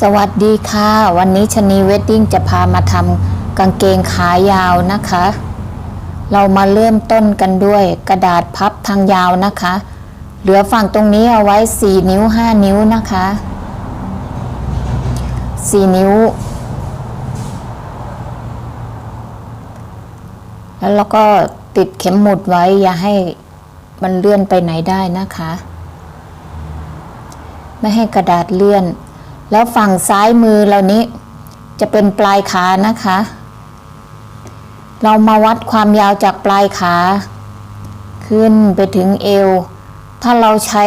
สวัสดีค่ะ วันนี้ชนีเวดดิ้งจะพามาทำกางเกงขายาวนะคะ เรามาเริ่มต้นกันด้วยกระดาษพับทางยาวนะคะ เหลือฝั่งตรงนี้เอาไว้ 4 นิ้ว 5 นิ้วนะคะ 4 นิ้ว แล้วเราก็ติดเข็มหมุดไว้อย่าให้มันเลื่อนไปไหนได้นะคะ ไม่ให้กระดาษเลื่อน แล้วฝั่งซ้ายมือเรานี้จะเป็นปลายขานะคะ เรามาวัดความยาวจากปลายขา ขึ้นไปถึงเอว ถ้าเราใช้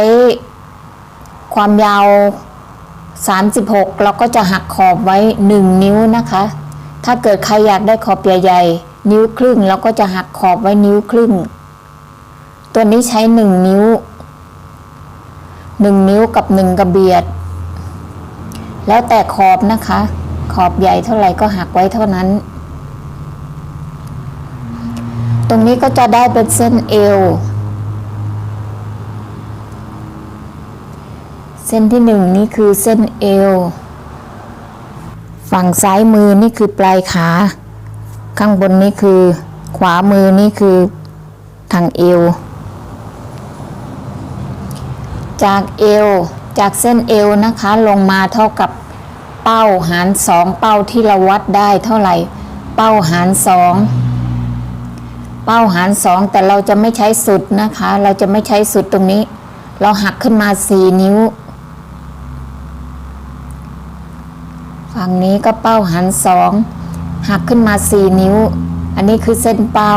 ความยาว 36 เราก็จะหักขอบไว้ 1 นิ้วนะคะ ถ้าเกิดใครอยากได้ขอบใหญ่ๆ นิ้วครึ่งเราก็จะหักขอบไว้นิ้วครึ่ง ตัวนี้ใช้ 1 นิ้ว 1 นิ้วกับ 1 กระเบียด แล้วแต่ขอบนะคะ ขอบใหญ่เท่าไหร่ก็หักไว้เท่านั้น ตรงนี้ก็จะได้เป็นเส้นเอว เส้นที่หนึ่งนี่คือเส้นเอว ฝั่งซ้ายมือนี่คือปลายขา ข้างบนนี่คือ ขวามือนี่คือทางเอว จากเอว จากเส้นเอวนะคะลงมาเท่ากับเป้าหารสองเป้าที่เราวัดได้เท่าไหร่ เป้าหารสองเป้าหารสองแต่เราจะไม่ใช้สุดนะคะ เราจะไม่ใช้สุดตรงนี้ เราหักขึ้นมาสี่นิ้ว ฝั่งนี้ก็เป้าหารสองหักขึ้นมาสี่นิ้ว อันนี้คือเส้นเป้า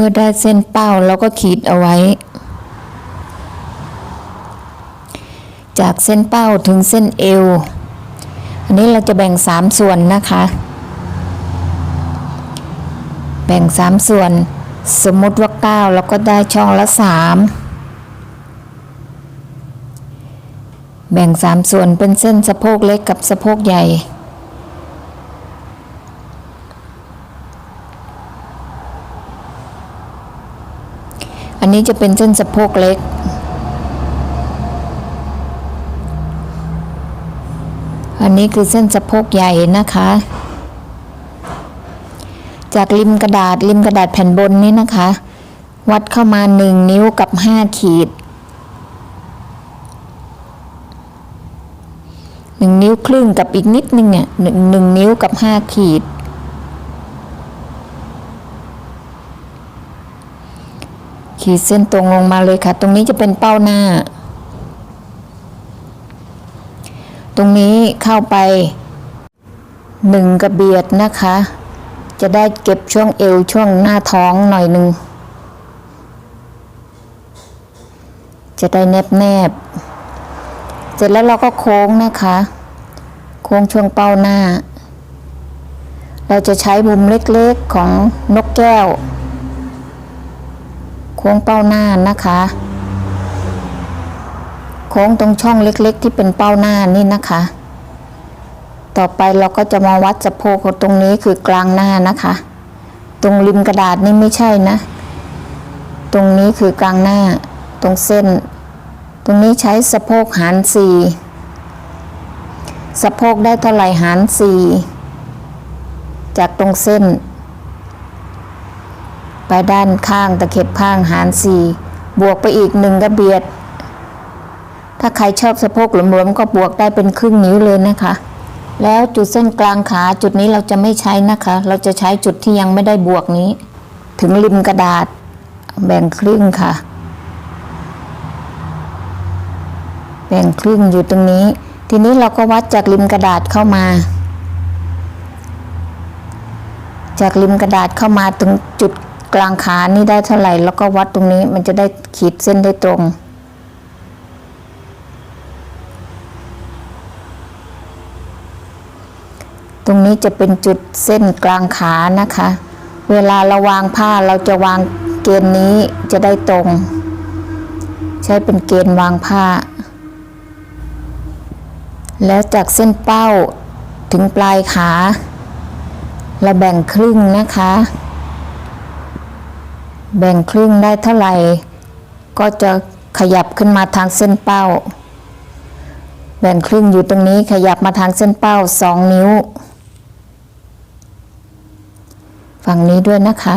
เมื่อได้เส้นเป้าเราก็ขีดเอาไว้ จากเส้นเป้าถึงเส้นเอว อันนี้เราจะแบ่งสามส่วนนะคะ แบ่งสามส่วน สมมติว่าเก้าเราก็ได้ช่องละสามแบ่งสามส่วนเป็นเส้นสะโพกเล็กกับสะโพกใหญ่ อันนี้จะเป็นเส้นสะโพกเล็ก อันนี้คือเส้นสะโพกใหญ่นะคะ จากริมกระดาษริมกระดาษแผ่นบนนี้นะคะ วัดเข้ามาหนึ่งนิ้วกับห้าขีดหนึ่งนิ้วครึ่งกับอีกนิดนึงเนี่ยหนึ่งหนึ่งนิ้วกับห้าขีด ขีดเส้นตรงลงมาเลยค่ะ ตรงนี้จะเป็นเป้าหน้า ตรงนี้เข้าไปหนึ่งกระเบียดนะคะ จะได้เก็บช่วงเอวช่วงหน้าท้องหน่อยหนึ่งจะได้แนบแนบๆเสร็จแล้วเราก็โค้งนะคะ โค้งช่วงเป้าหน้า เราจะใช้มุมเล็กๆของนกแก้ว โค้งเป้าหน้านะคะ โค้งตรงช่องเล็กๆ ที่เป็นเป้าหน้านี่นะคะ ต่อไปเราก็จะมาวัดสะโพกตรงนี้คือกลางหน้านะคะ ตรงริมกระดาษนี่ไม่ใช่นะ ตรงนี้คือกลางหน้า ตรงเส้น ตรงนี้ใช้สะโพกหารสี่สะโพกได้เท่าไหร่หารสี่จากตรงเส้น ไปด้านข้างตะเข็บข้างหารสี่บวกไปอีกหนึ่งกระเบียด ถ้าใครชอบสะโพกหลวมๆก็บวกได้เป็นครึ่งนิ้วเลยนะคะ แล้วจุดเส้นกลางขาจุดนี้เราจะไม่ใช้นะคะ เราจะใช้จุดที่ยังไม่ได้บวกนี้ ถึงริมกระดาษ แบ่งครึ่งค่ะ แบ่งครึ่งอยู่ตรงนี้ ทีนี้เราก็วัดจากริมกระดาษเข้ามาจากริมกระดาษเข้ามาตรงจุด กลางขานี่ได้เท่าไหร่ แล้วก็วัดตรงนี้มันจะได้ขีดเส้นได้ตรง ตรงนี้จะเป็นจุดเส้นกลางขานะคะ เวลาเราวางผ้าเราจะวางเกณฑ์นี้จะได้ตรง ใช้เป็นเกณฑ์วางผ้า แล้วจากเส้นเป้าถึงปลายขา เราแบ่งครึ่งนะคะ แบ่งครึ่งได้เท่าไหร่ ก็จะขยับขึ้นมาทางเส้นเป้า แบ่งครึ่งอยู่ตรงนี้ขยับมาทางเส้นเป้าสองนิ้ว ฝั่งนี้ด้วยนะคะ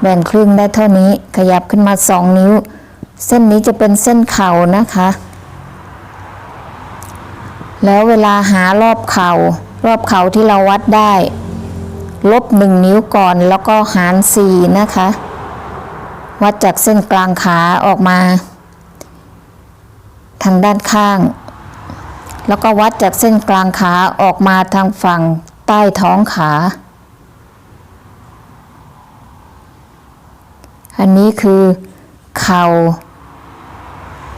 แบ่งครึ่งได้เท่านี้ขยับขึ้นมาสองนิ้ว เส้นนี้จะเป็นเส้นเข่านะคะ แล้วเวลาหารอบเข่ารอบเข่าที่เราวัดได้ ลบหนึ่งนิ้วก่อนแล้วก็หารสี่นะคะ วัดจากเส้นกลางขาออกมา ทางด้านข้าง แล้วก็วัดจากเส้นกลางขาออกมาทางฝั่งใต้ท้องขา อันนี้คือ เข่า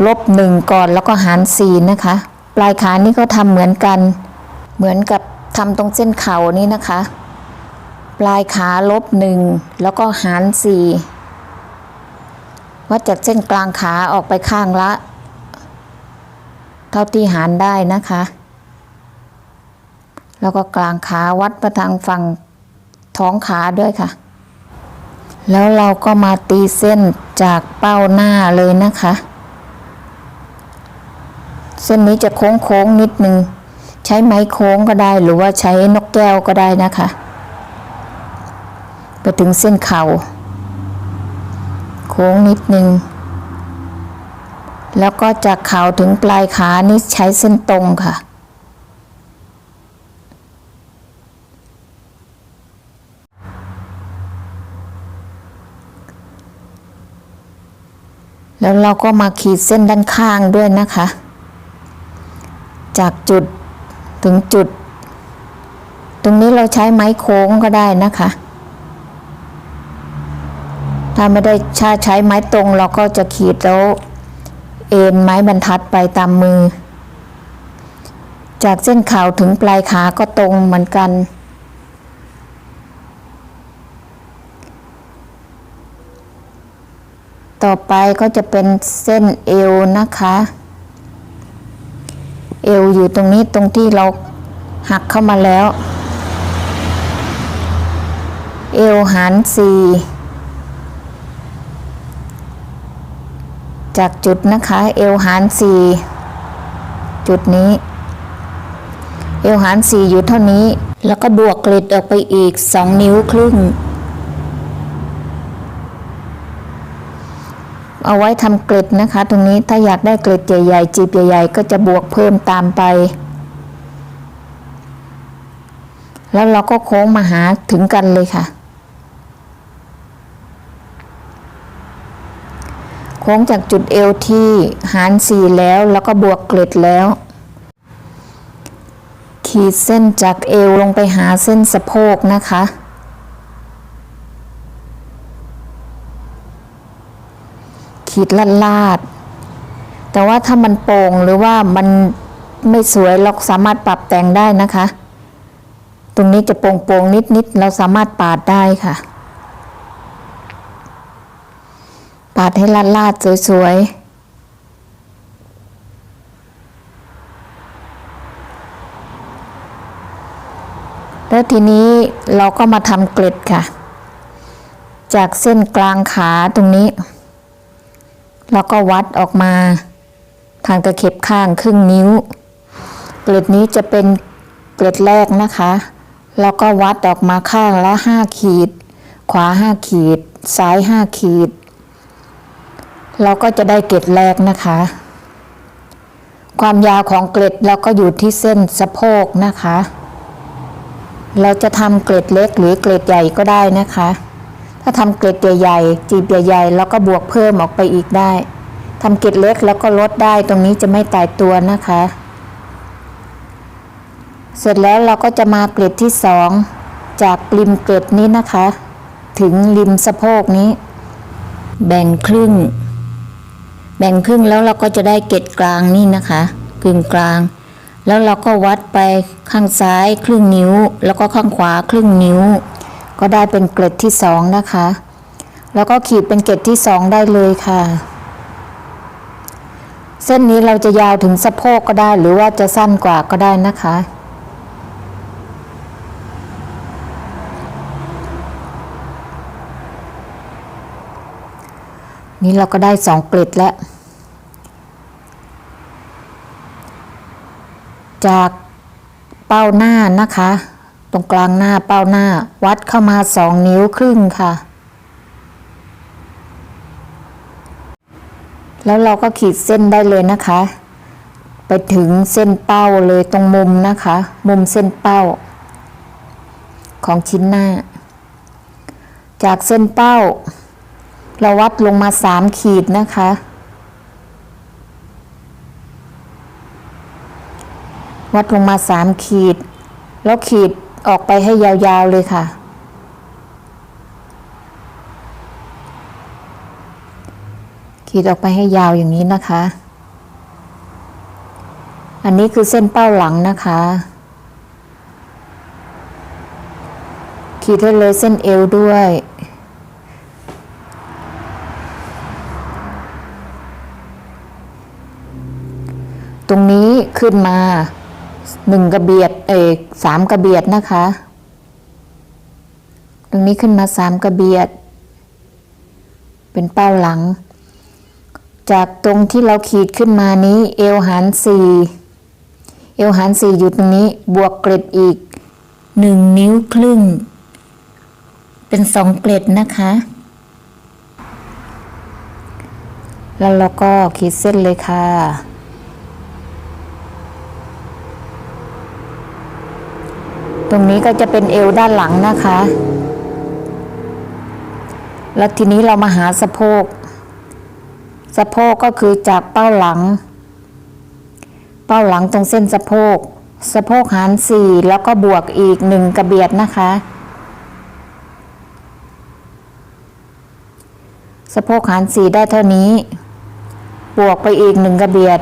ลบหนึ่งก่อนแล้วก็หารสี่นะคะ ปลายขานี่ก็ทำเหมือนกัน เหมือนกับทำตรงเส้นเข่านี่นะคะ ปลายขาลบหนึ่งแล้วก็หารสี่วัดจากเส้นกลางขาออกไปข้างละ เท่าที่หารได้นะคะ แล้วก็กลางขาวัดไปทางฝั่งท้องขาด้วยค่ะ แล้วเราก็มาตีเส้นจากเป้าหน้าเลยนะคะ เส้นนี้จะโค้งโค้งนิดนึง ใช้ไม้โค้งก็ได้หรือว่าใช้นกแก้วก็ได้นะคะ ไปถึงเส้นเข่าโค้งนิดนึง แล้วก็จากเข่าถึงปลายขานี่ใช้เส้นตรงค่ะ แล้วเราก็มาขีดเส้นด้านข้างด้วยนะคะ จากจุดถึงจุด ตรงนี้เราใช้ไม้โค้งก็ได้นะคะ ถ้าไม่ได้ชาใช้ไม้ตรงเราก็จะขีดแล้วเอ็นไม้บรรทัดไปตามมือ จากเส้นข่าถึงปลายขาก็ตรงเหมือนกัน ต่อไปก็จะเป็นเส้นเอวนะคะ เอวอยู่ตรงนี้ตรงที่เราหักเข้ามาแล้ว เอวหารสี่ จากจุดนะคะเอวหารสี่จุดนี้ เอวหารสี่อยู่เท่านี้ แล้วก็บวกเกล็ดออกไปอีกสองนิ้วครึ่ง เอาไว้ทำเกล็ดนะคะ ตรงนี้ถ้าอยากได้เกล็ดใหญ่ๆจีบใหญ่ ๆ ก็จะบวกเพิ่มตามไป แล้วเราก็โค้งมาหาถึงกันเลยค่ะ ค้งจากจุดเอวที่หารสี่แล้วแล้วก็บวกเกล็ดแล้ว ขีดเส้นจากเอวลงไปหาเส้นสะโพกนะคะ ขีดลาดลาด แต่ว่าถ้ามันโป่งหรือว่ามันไม่สวยเราสามารถปรับแต่งได้นะคะ ตรงนี้จะโป่งโป่งนิดๆเราสามารถปาดได้ค่ะ ปาดให้ลาดลาดๆสวย ๆแล้วทีนี้เราก็มาทำเกล็ดค่ะ จากเส้นกลางขาตรงนี้ แล้วก็วัดออกมา ทางตะเข็บข้างครึ่งนิ้ว เกล็ดนี้จะเป็นเกล็ดแรกนะคะ แล้วก็วัดออกมาข้างละห้าขีด ขวาห้าขีด ซ้ายห้าขีด เราก็จะได้เกล็ดแรกนะคะ ความยาวของเกล็ดเราก็อยู่ที่เส้นสะโพกนะคะ เราจะทำเกล็ดเล็กหรือเกล็ดใหญ่ก็ได้นะคะ ถ้าทำเกล็ดใหญ่ๆจีบใหญ่ๆแล้วก็บวกเพิ่มออกไปอีกได้ทำเกล็ดเล็กแล้วก็ลดได้ตรงนี้จะไม่ตายตัวนะคะ เสร็จแล้วเราก็จะมาเกล็ดที่สองจากริมเกล็ดนี้นะคะ ถึงริมสะโพกนี้ แบ่งครึ่ง แบ่งครึ่งแล้วเราก็จะได้เกล็ดกลางนี่นะคะกึ่งกลาง แล้วเราก็วัดไปข้างซ้ายครึ่งนิ้ว แล้วก็ข้างขวาครึ่งนิ้ว ก็ได้เป็นเกล็ดที่สองนะคะ แล้วก็ขีดเป็นเกล็ดที่สองได้เลยค่ะ เส้นนี้เราจะยาวถึงสะโพกก็ได้หรือว่าจะสั้นกว่าก็ได้นะคะ นี่เราก็ได้สองเกล็ดแล้ว จากเป้าหน้านะคะ ตรงกลางหน้าเป้าหน้าวัดเข้ามาสองนิ้วครึ่งค่ะ แล้วเราก็ขีดเส้นได้เลยนะคะ ไปถึงเส้นเป้าเลยตรงมุมนะคะ มุมเส้นเป้า ของชิ้นหน้า จากเส้นเป้า เราวัดลงมาสามขีดนะคะ วัดลงมาสามขีด แล้วขีดออกไปให้ยาวๆเลยค่ะ ขีดออกไปให้ยาวอย่างนี้นะคะ อันนี้คือเส้นเป้าหลังนะคะ ขีดให้เลยเส้นเอวด้วย ตรงนี้ขึ้นมาหนึ่งกระเบียดเอกสามกระเบียดนะคะ ตรงนี้ขึ้นมาสามกระเบียด เป็นเป้าหลัง จากตรงที่เราขีดขึ้นมานี้ เอวหารสี่เอวหารสี่อยู่ตรงนี้บวกเกล็ดอีกหนึ่งนิ้วครึ่ง เป็นสองเกล็ดนะคะ แล้วเราก็ขีดเส้นเลยค่ะ รงนี้ก็จะเป็นเอวด้านหลังนะคะ แล้วทีนี้เรามาหาสะโพก สะโพกก็คือจากเป้าหลัง เป้าหลังตรงเส้นสะโพก สะโพกหารสี่แล้วก็บวกอีกหนึ่งกระเบียดนะคะ สะโพกหารสี่ได้เท่านี้ บวกไปอีกหนึ่งกระเบียด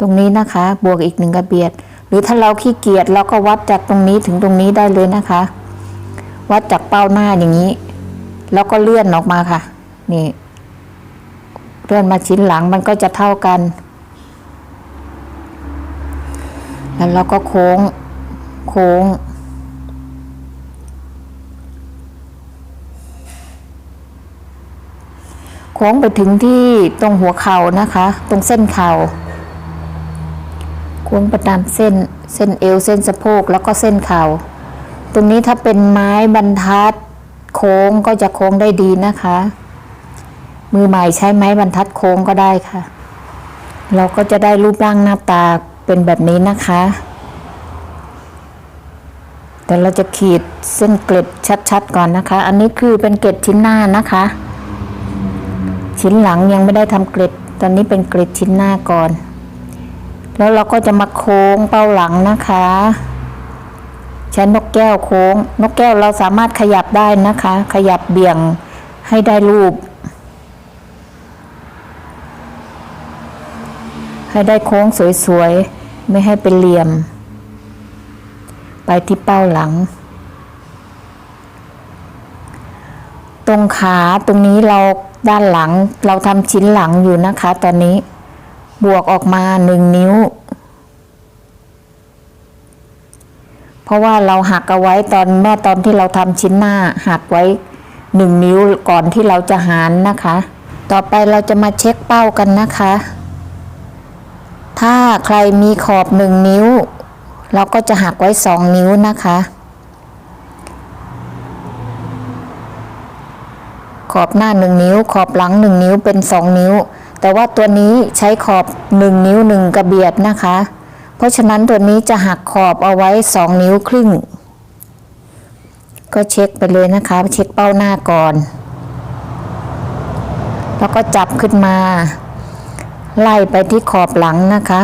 ตรงนี้นะคะ บวกอีกหนึ่งกระเบียด หรือถ้าเราขี้เกียจเราก็วัดจากตรงนี้ถึงตรงนี้ได้เลยนะคะ วัดจากเป้าหน้าอย่างนี้ แล้วก็เลื่อนออกมาค่ะ นี่ เลื่อนมาชิ้นหลังมันก็จะเท่ากัน แล้วเราก็โค้ง โค้งโค้งไปถึงที่ตรงหัวเข่านะคะ ตรงเส้นเข่า ค้งไปตามเส้นเส้นเอวเส้นสะโพกแล้วก็เส้นเข่า ตรงนี้ถ้าเป็นไม้บรรทัดโค้งก็จะโค้งได้ดีนะคะ มือใหม่ใช้ไม้บรรทัดโค้งก็ได้ค่ะ เราก็จะได้รูปร่างหน้าตาเป็นแบบนี้นะคะ แต่เราจะขีดเส้นเกล็ดชัดๆก่อนนะคะ อันนี้คือเป็นเกล็ดชิ้นหน้านะคะ ชิ้นหลังยังไม่ได้ทำเกล็ด ตอนนี้เป็นเกล็ดชิ้นหน้าก่อน แล้วเราก็จะมาโค้งเป้าหลังนะคะ ใช้นกแก้วโค้ง นกแก้วเราสามารถขยับได้นะคะ ขยับเบี่ยงให้ได้รูป ให้ได้โค้งสวยๆ ไม่ให้เป็นเหลี่ยม ไปที่เป้าหลัง ตรงขาตรงนี้เราด้านหลังเราทำชิ้นหลังอยู่นะคะตอนนี้ บวกออกมาหนึ่งนิ้ว เพราะว่าเราหักเอาไว้ตอนเมื่อตอนที่เราทำชิ้นหน้าหักไว้หนึ่งนิ้วก่อนที่เราจะหารนะคะ ต่อไปเราจะมาเช็คเป้ากันนะคะ ถ้าใครมีขอบหนึ่งนิ้ว เราก็จะหักไว้สองนิ้วนะคะ ขอบหน้าหนึ่งนิ้ว ขอบหลังหนึ่งนิ้วเป็นสองนิ้ว แต่ว่าตัวนี้ใช้ขอบหนึ่งนิ้วหนึ่งกระเบียดนะคะ เพราะฉะนั้นตัวนี้จะหักขอบเอาไว้สองนิ้วครึ่ง ก็เช็คไปเลยนะคะ เช็คเป้าหน้าก่อน แล้วก็จับขึ้นมา ไล่ไปที่ขอบหลังนะคะ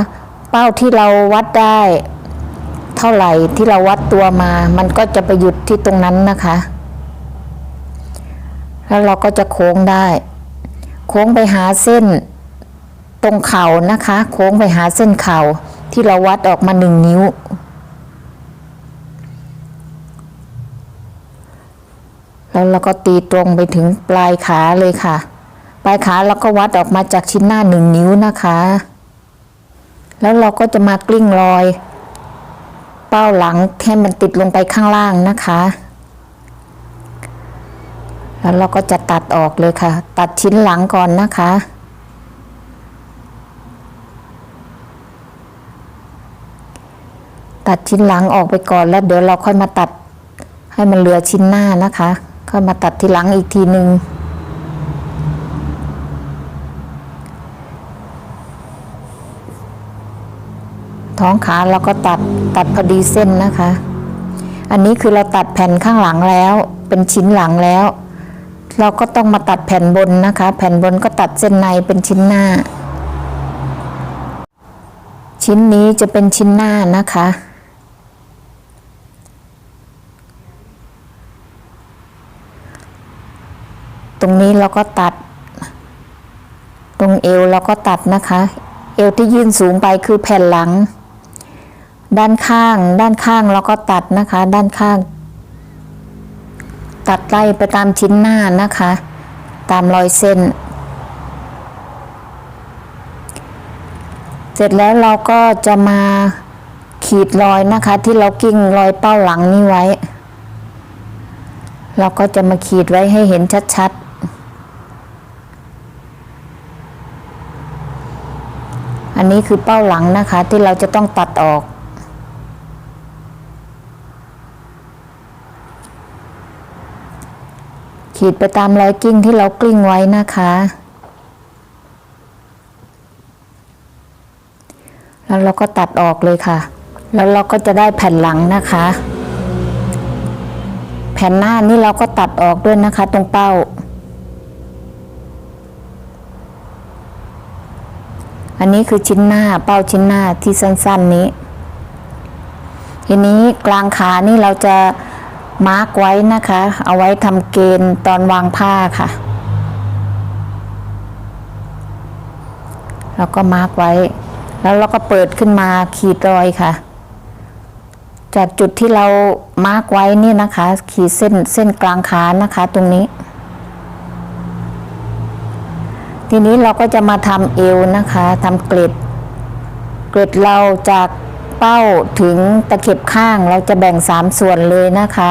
เป้าที่เราวัดได้ เท่าไหร่ที่เราวัดตัวมา มันก็จะไปหยุดที่ตรงนั้นนะคะ แล้วเราก็จะโค้งได้ โค้งไปหาเส้นตรงเข่านะคะ โค้งไปหาเส้นเข่าที่เราวัดออกมาหนึ่งนิ้ว แล้วเราก็ตีตรงไปถึงปลายขาเลยค่ะ ปลายขาเราก็วัดออกมาจากชิ้นหน้าหนึ่งนิ้วนะคะ แล้วเราก็จะมากลิ้งรอย เป้าหลังให้มันติดลงไปข้างล่างนะคะ แล้วเราก็จะตัดออกเลยค่ะ ตัดชิ้นหลังก่อนนะคะ ตัดชิ้นหลังออกไปก่อนแล้วเดี๋ยวเราค่อยมาตัดให้มันเหลือชิ้นหน้านะคะ ค่อยมาตัดทีหลังอีกทีหนึ่งท้องขาเราก็ตัดตัดพอดีเส้นนะคะ อันนี้คือเราตัดแผ่นข้างหลังแล้ว เป็นชิ้นหลังแล้ว เราก็ต้องมาตัดแผ่นบนนะคะ แผ่นบนก็ตัดเส้นในเป็นชิ้นหน้า ชิ้นนี้จะเป็นชิ้นหน้านะคะ ตรงนี้เราก็ตัด ตรงเอวเราก็ตัดนะคะ เอวที่ยื่นสูงไปคือแผ่นหลัง ด้านข้าง ด้านข้างเราก็ตัดนะคะ ด้านข้าง ตัดไล่ไปตามชิ้นหน้านะคะ ตามรอยเส้น เสร็จแล้วเราก็จะมาขีดรอยนะคะ ที่เรากิ้งรอยเป้าหลังนี้ไว้ เราก็จะมาขีดไว้ให้เห็นชัดๆอันนี้คือเป้าหลังนะคะที่เราจะต้องตัดออก ขีดไปตามรอยกิ้งที่เรากลิ้งไว้นะคะ แล้วเราก็ตัดออกเลยค่ะ แล้วเราก็จะได้แผ่นหลังนะคะ แผ่นหน้านี่เราก็ตัดออกด้วยนะคะ ตรงเป้า อันนี้คือชิ้นหน้าเป้าชิ้นหน้าที่สั้น ๆนี้ ทีนี้กลางขานี่เราจะ มาร์กไว้นะคะ เอาไว้ทำเกณฑ์ตอนวางผ้าค่ะ แล้วก็มาร์กไว้ แล้วเราก็เปิดขึ้นมาขีดรอยค่ะ จากจุดที่เรามาร์กไว้นี่นะคะ ขีดเส้นเส้นกลางขานะคะ ตรงนี้ ทีนี้เราก็จะมาทำเอวนะคะทำเกล็ด เกล็ดเราจาก เป้าถึงตะเข็บข้างเราจะแบ่งสามส่วนเลยนะคะ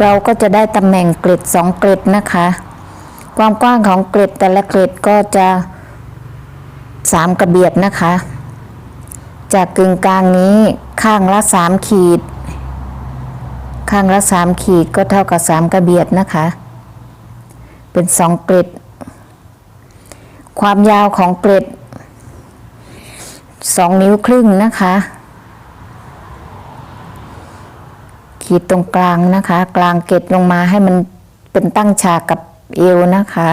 เราก็จะได้ตำแหน่งเกล็ดสองเกล็ดนะคะ ความกว้างของเกล็ดแต่ละเกล็ดก็จะสามกระเบียดนะคะ จากกึ่งกลางนี้ข้างละสามขีด ข้างละสามขีดก็เท่ากับสามกระเบียดนะคะ เป็นสองเกล็ด ความยาวของเกล็ด สองนิ้วครึ่งนะคะ ขีดตรงกลางนะคะ กลางเกล็ดลงมาให้มันเป็นตั้งฉากกับเอวนะคะ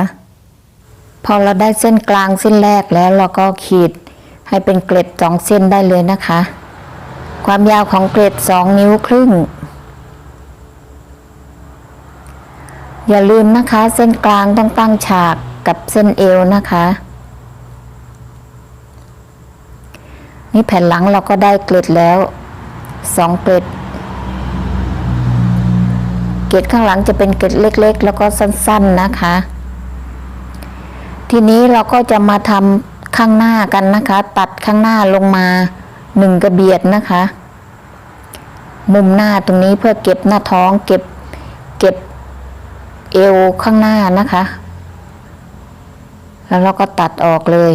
พอเราได้เส้นกลางเส้นแรกแล้วเราก็ขีดให้เป็นเกล็ดสองเส้นได้เลยนะคะ ความยาวของเกล็ดสองนิ้วครึ่ง อย่าลืมนะคะ เส้นกลางต้องตั้งฉากกับเส้นเอวนะคะ นี่แผ่นหลังเราก็ได้เกล็ดแล้วสองเกล็ด เกล็ดข้างหลังจะเป็นเกล็ดเล็ก ๆ แล้วก็สั้น ๆนะคะ ทีนี้เราก็จะมาทำข้างหน้ากันนะคะ ตัดข้างหน้าลงมาหนึ่งกระเบียดนะคะ มุมหน้าตรงนี้เพื่อเก็บหน้าท้องเก็บเก็บเอวข้างหน้านะคะ แล้วเราก็ตัดออกเลย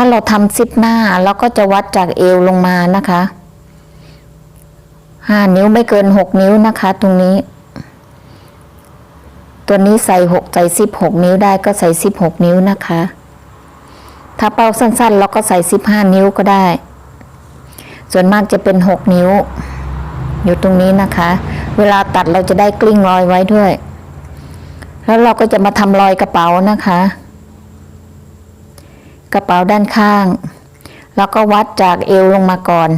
ถ้าเราทำซิปหน้าเราก็จะวัดจากเอวลงมานะคะห้านิ้วไม่เกินหกนิ้วนะคะ ตรงนี้ ตัวนี้ใส่หกใส่สิบหกนิ้วได้ก็ใส่สิบหกนิ้วนะคะ ถ้าเป้าสั้นๆเราก็ใส่สิบห้านิ้วก็ได้ ส่วนมากจะเป็นหกนิ้ว อยู่ตรงนี้นะคะ เวลาตัดเราจะได้กลิ้งรอยไว้ด้วย แล้วเราก็จะมาทำรอยกระเป๋านะคะ กระเป๋าด้านข้าง แล้วก็วัดจากเอวลงมาก่อน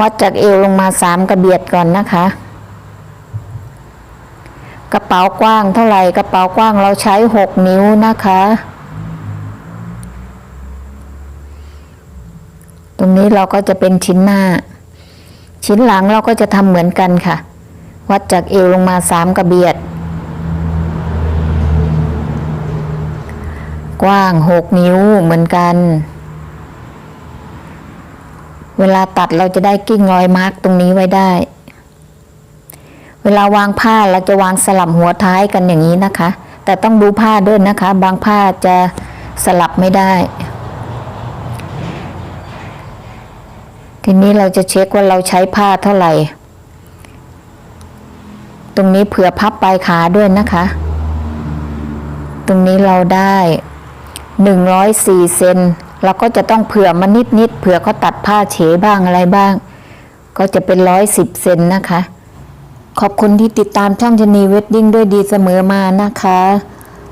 วัดจากเอวลงมาสามกระเบียดก่อนนะคะ กระเป๋ากว้างเท่าไหร่กระเป๋ากว้างเราใช้หกนิ้วนะคะ ตรงนี้เราก็จะเป็นชิ้นหน้า ชิ้นหลังเราก็จะทำเหมือนกันค่ะ วัดจากเอวลงมาสามกระเบียด กว้างหกนิ้วเหมือนกัน เวลาตัดเราจะได้กิ้งรอยมาร์กตรงนี้ไว้ได้ เวลาวางผ้าเราจะวางสลับหัวท้ายกันอย่างนี้นะคะ แต่ต้องดูผ้าด้วยนะคะ บางผ้าจะสลับไม่ได้ ทีนี้เราจะเช็คว่าเราใช้ผ้าเท่าไหร่ ตรงนี้เผื่อพับปลายขาด้วยนะคะ ตรงนี้เราได้ หนึ่งร้อยสี่เซนเราก็จะต้องเผื่อมานิดนิดเผื่อเขาตัดผ้าเฉบ้างอะไรบ้าง ก็จะเป็นร้อยสิบเซนนะคะ ขอบคุณที่ติดตามช่องชนีเวดดิ้งด้วยดีเสมอมานะคะ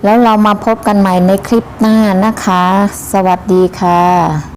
แล้วเรามาพบกันใหม่ในคลิปหน้านะคะ สวัสดีค่ะ